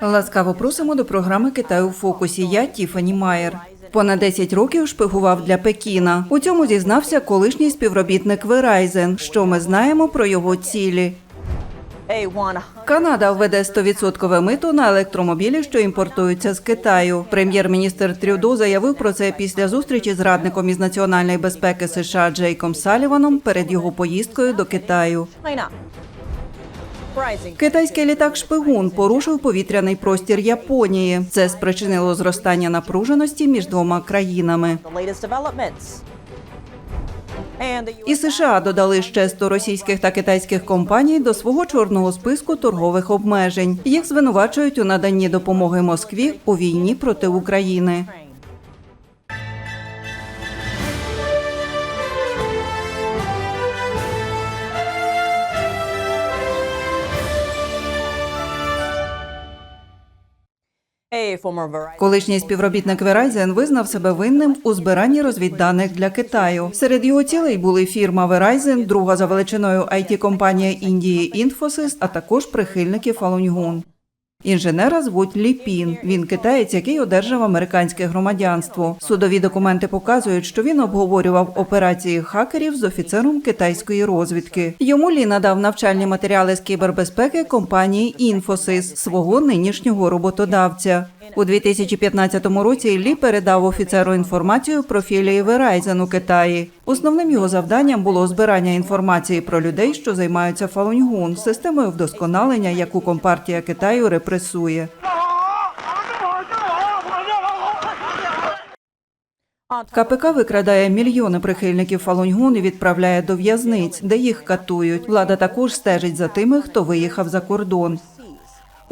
Ласкаво просимо до програми Китай у фокусі. Я Тіфані Майер. Понад 10 років шпигував для Пекіна. У цьому зізнався колишній співробітник Verizon. Що ми знаємо про його цілі? Канада введе 100% мито на електромобілі, що імпортуються з Китаю. Прем'єр-міністр Трюдо заявив про це після зустрічі з радником із національної безпеки США Джейком Саліваном перед його поїздкою до Китаю. Китайський літак Шпигун порушив повітряний простір Японії. Це спричинило зростання напруженості між двома країнами. І США додали ще 100 російських та китайських компаній до свого чорного списку торгових обмежень. Їх звинувачують у наданні допомоги Москві у війні проти України. Колишній співробітник Verizon визнав себе винним у збиранні розвідданих для Китаю. Серед його цілей були фірма Verizon, друга за величиною it компанія Індії Infosys, а також прихильники Gong. Інженера звуть Лі Пін. Він китаєць, який одержав американське громадянство. Судові документи показують, що він обговорював операції хакерів з офіцером китайської розвідки. Йому Лі надав навчальні матеріали з кібербезпеки компанії Інфосис свого нинішнього роботодавця. У 2015 році Лі передав офіцеру інформацію про філії Verizon у Китаї. Основним його завданням було збирання інформації про людей, що займаються фалуньгун, системою вдосконалення, яку компартія Китаю репресує. КПК викрадає мільйони прихильників Фалуньгун і відправляє до в'язниць, де їх катують. Влада також стежить за тими, хто виїхав за кордон.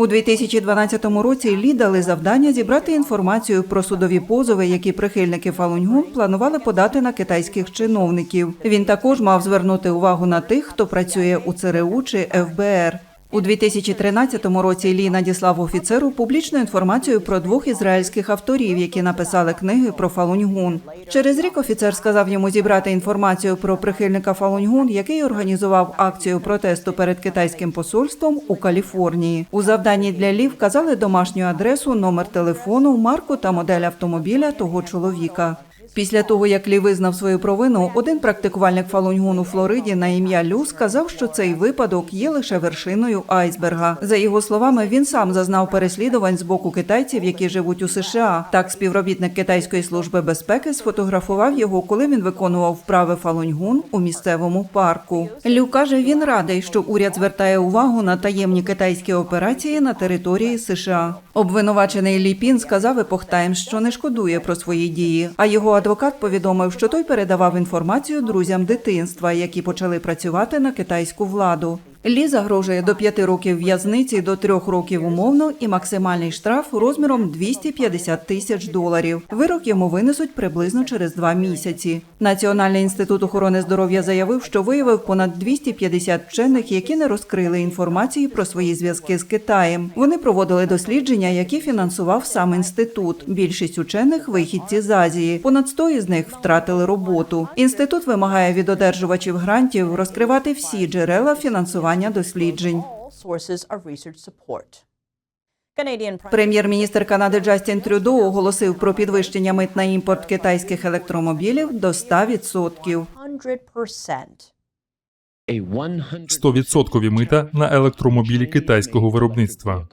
У 2012 році Лі дали завдання зібрати інформацію про судові позови, які прихильники Фалуньгун планували подати на китайських чиновників. Він також мав звернути увагу на тих, хто працює у ЦРУ чи ФБР. У 2013 році Лі надіслав офіцеру публічну інформацію про двох ізраїльських авторів, які написали книги про Фалуньгун. Через рік офіцер сказав йому зібрати інформацію про прихильника Фалуньгун, який організував акцію протесту перед китайським посольством у Каліфорнії. У завданні для Лі вказали домашню адресу, номер телефону, марку та модель автомобіля того чоловіка. Після того, як Лі визнав свою провину, один практикувальник Фалуньгун у Флориді на ім'я Лю сказав, що цей випадок є лише вершиною айсберга. За його словами, він сам зазнав переслідувань з боку китайців, які живуть у США. Так, співробітник китайської служби безпеки сфотографував його, коли він виконував вправи Фалуньгун у місцевому парку. Лю каже, він радий, що уряд звертає увагу на таємні китайські операції на території США. Обвинувачений Лі Пін сказав Times, що не шкодує про свої дії. А його адвокат повідомив, що той передавав інформацію друзям дитинства, які почали працювати на китайську владу. Лі загрожує до п'яти років в'язниці, до трьох років умовно і максимальний штраф розміром 250 тисяч доларів. Вирок йому винесуть приблизно через два місяці. Національний інститут охорони здоров'я заявив, що виявив понад 250 вчених, які не розкрили інформації про свої зв'язки з Китаєм. Вони проводили дослідження, які фінансував сам інститут. Більшість учених вихідці з Азії. Понад 100 із них втратили роботу. Інститут вимагає від одержувачів грантів розкривати всі джерела фінансування досліджень. Прем'єр-міністр Канади Джастін Трюдо оголосив про підвищення мит на імпорт китайських електромобілів до 100%. 100% мита на електромобілі китайського виробництва.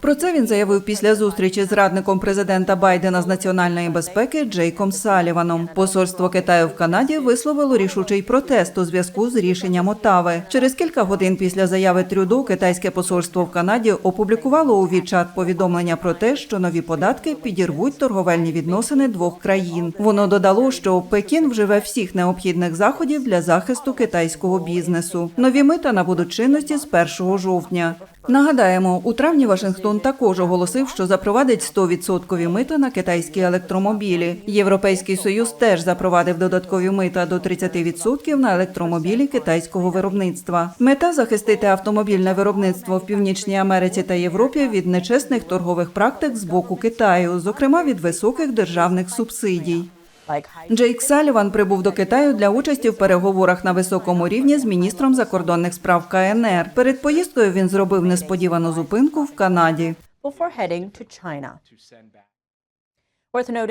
Про це він заявив після зустрічі з радником президента Байдена з національної безпеки Джейком Саліваном. Посольство Китаю в Канаді висловило рішучий протест у зв'язку з рішенням Отави. Через кілька годин після заяви Трюдо китайське посольство в Канаді опублікувало у Вічат повідомлення про те, що нові податки підірвуть торговельні відносини двох країн. Воно додало, що Пекін вживе всіх необхідних заходів для захисту китайського бізнесу. Нові мита набудуть чинності з 1 жовтня. Нагадаємо, у травні Вашингтон також оголосив, що запровадить 100% мита на китайські електромобілі. Європейський союз теж запровадив додаткові мита до 30% на електромобілі китайського виробництва. Мета захистити автомобільне виробництво в Північній Америці та Європі від нечесних торгових практик з боку Китаю, зокрема від високих державних субсидій. Джейк Саліван прибув до Китаю для участі в переговорах на високому рівні з міністром закордонних справ КНР. Перед поїздкою він зробив несподівану зупинку в Канаді.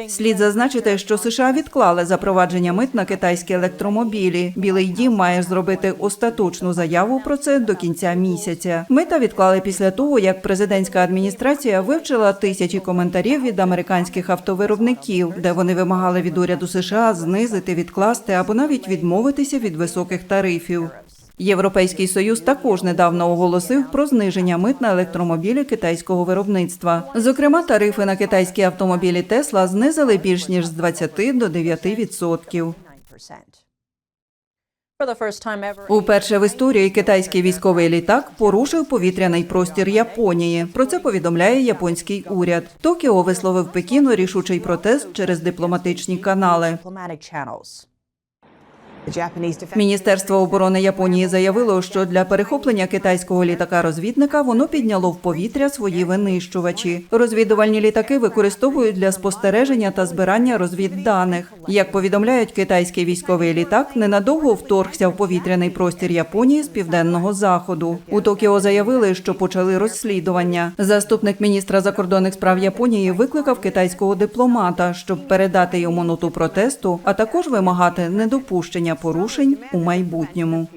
Слід зазначити, що США відклали запровадження мит на китайські електромобілі. Білий дім має зробити остаточну заяву про це до кінця місяця. Мита відклали після того, як президентська адміністрація вивчила тисячі коментарів від американських автовиробників, де вони вимагали від уряду США знизити, відкласти або навіть відмовитися від високих тарифів. Європейський союз також недавно оголосив про зниження мит на електромобілі китайського виробництва. Зокрема, тарифи на китайські автомобілі Тесла знизили більш ніж з 20 до 9 відсотків. 9%. For the first time ever, Уперше в історії китайський військовий літак порушив повітряний простір Японії. Про це повідомляє японський уряд. Токіо висловив Пекіну рішучий протест через дипломатичні канали. Міністерство оборони Японії заявило, що для перехоплення китайського літака-розвідника воно підняло в повітря свої винищувачі. Розвідувальні літаки використовують для спостереження та збирання розвідданих. Як повідомляють, китайський військовий літак ненадовго вторгся в повітряний простір Японії з південного заходу. У Токіо заявили, що почали розслідування. Заступник міністра закордонних справ Японії викликав китайського дипломата, щоб передати йому ноту протесту, а також вимагати недопущення порушень у майбутньому.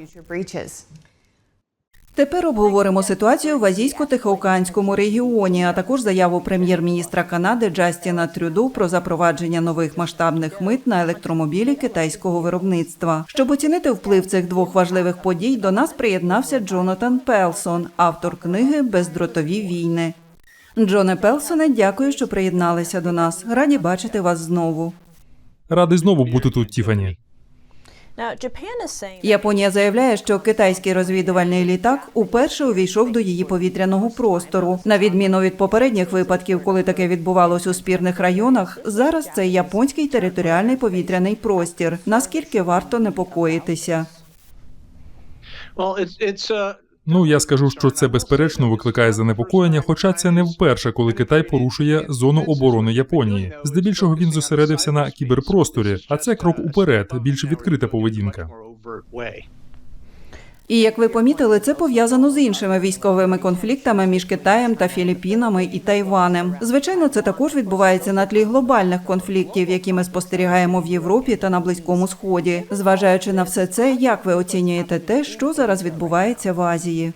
Тепер обговоримо ситуацію в азійсько-тихоокеанському регіоні, а також заяву прем'єр-міністра Канади Джастіна Трюду про запровадження нових масштабних мит на електромобілі китайського виробництва. Щоб оцінити вплив цих двох важливих подій, до нас приєднався Джонатан Пелсон, автор книги Бездротові війни. Джоне Пелсоне, дякую, що приєдналися до нас. Раді бачити вас знову. Радий знову бути тут, Тіфані. Японія заявляє, що китайський розвідувальний літак уперше увійшов до її повітряного простору. На відміну від попередніх випадків, коли таке відбувалось у спірних районах, зараз це японський територіальний повітряний простір. Наскільки варто непокоїтися? Well, it's it's uh, Ну я скажу, що це безперечно викликає занепокоєння, хоча це не вперше, коли Китай порушує зону оборони Японії. Здебільшого він зосередився на кіберпросторі, а це крок уперед, більш відкрита поведінка. І як ви помітили, це пов'язано з іншими військовими конфліктами між Китаєм та Філіппінами і Тайванем. Звичайно, це також відбувається на тлі глобальних конфліктів, які ми спостерігаємо в Європі та на Близькому Сході. Зважаючи на все це, як ви оцінюєте те, що зараз відбувається в Азії?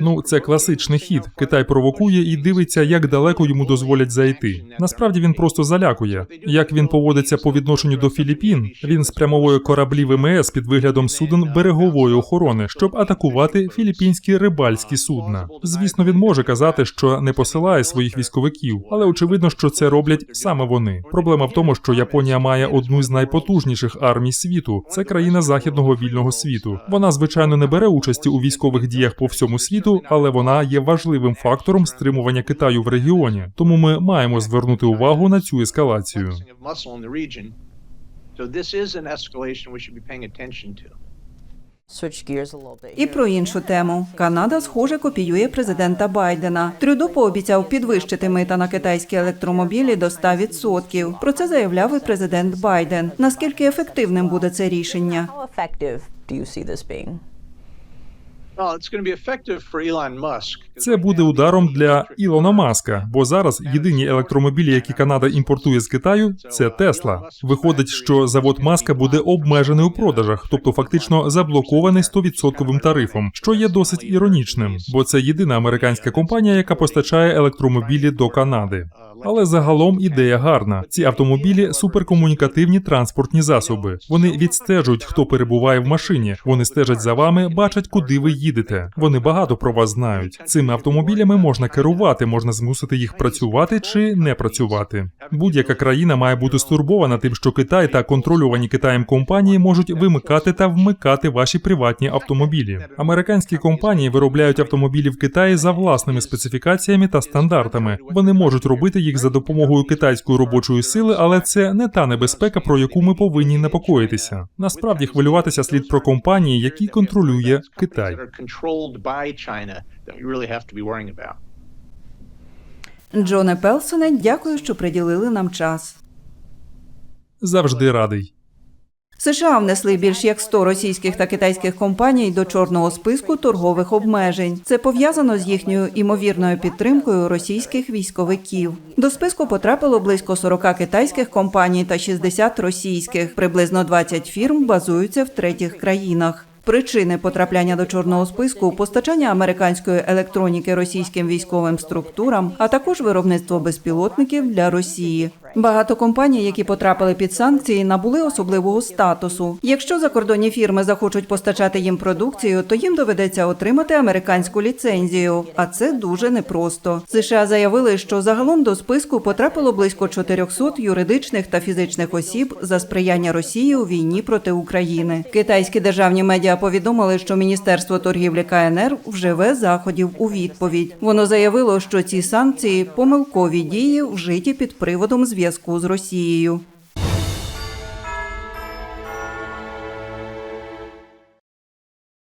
Ну, це класичний хід. Китай провокує і дивиться, як далеко йому дозволять зайти. Насправді він просто залякує. Як він поводиться по відношенню до Філіппін, він спрямовує кораблі ВМС під виглядом суден берегової охорони, щоб атакувати філіппінські рибальські судна. Звісно, він може казати, що не посилає своїх військовиків, але очевидно, що це роблять саме вони. Проблема в тому, що Японія має одну з найпотужніших армій світу. Це країна західного вільного світу. Вона звичайно не бере участі у військових діях по всьому світу, але вона є важливим фактором стримування Китаю в регіоні. Тому ми маємо звернути увагу на цю ескалацію. І про іншу тему Канада, схоже, копіює президента Байдена. Трюдо пообіцяв підвищити мита на китайські електромобілі до 100%. Про це заявляв і президент Байден. Наскільки ефективним буде це рішення? Це буде ударом для Ілона Маска, бо зараз єдині електромобілі, які Канада імпортує з Китаю, це Тесла. Виходить, що завод Маска буде обмежений у продажах, тобто фактично заблокований 100% тарифом, що є досить іронічним, бо це єдина американська компанія, яка постачає електромобілі до Канади. Але загалом ідея гарна. Ці автомобілі суперкомунікативні транспортні засоби. Вони відстежують, хто перебуває в машині. Вони стежать за вами, бачать, куди ви їдете. Вони багато про вас знають. Цими автомобілями можна керувати, можна змусити їх працювати чи не працювати. Будь-яка країна має бути стурбована тим, що Китай та контролювані Китаєм компанії можуть вимикати та вмикати ваші приватні автомобілі. Американські компанії виробляють автомобілі в Китаї за власними специфікаціями та стандартами. Вони можуть робити їх за допомогою китайської робочої сили, але це не та небезпека, про яку ми повинні непокоїтися. Насправді хвилюватися слід про компанії, які контролює Китай. Controlled by China that we really have to be worrying about. Джоне Пелсоне, дякую, що приділили нам час. Завжди радий. США внесли більш як 100 російських та китайських компаній до чорного списку торгових обмежень. Це пов'язано з їхньою імовірною підтримкою російських військовиків. До списку потрапило близько 40 китайських компаній та 60 російських. Приблизно 20 фірм базуються в третіх країнах. Причини потрапляння до чорного списку постачання американської електроніки російським військовим структурам, а також виробництво безпілотників для Росії. Багато компаній, які потрапили під санкції, набули особливого статусу. Якщо закордонні фірми захочуть постачати їм продукцію, то їм доведеться отримати американську ліцензію, а це дуже непросто. США заявили, що загалом до списку потрапило близько 400 юридичних та фізичних осіб за сприяння Росії у війні проти України. Китайські державні медіа повідомили, що Міністерство торгівлі КНР вживе заходів у відповідь. Воно заявило, що ці санкції помилкові дії вжиті під приводом зв'язку з Росією.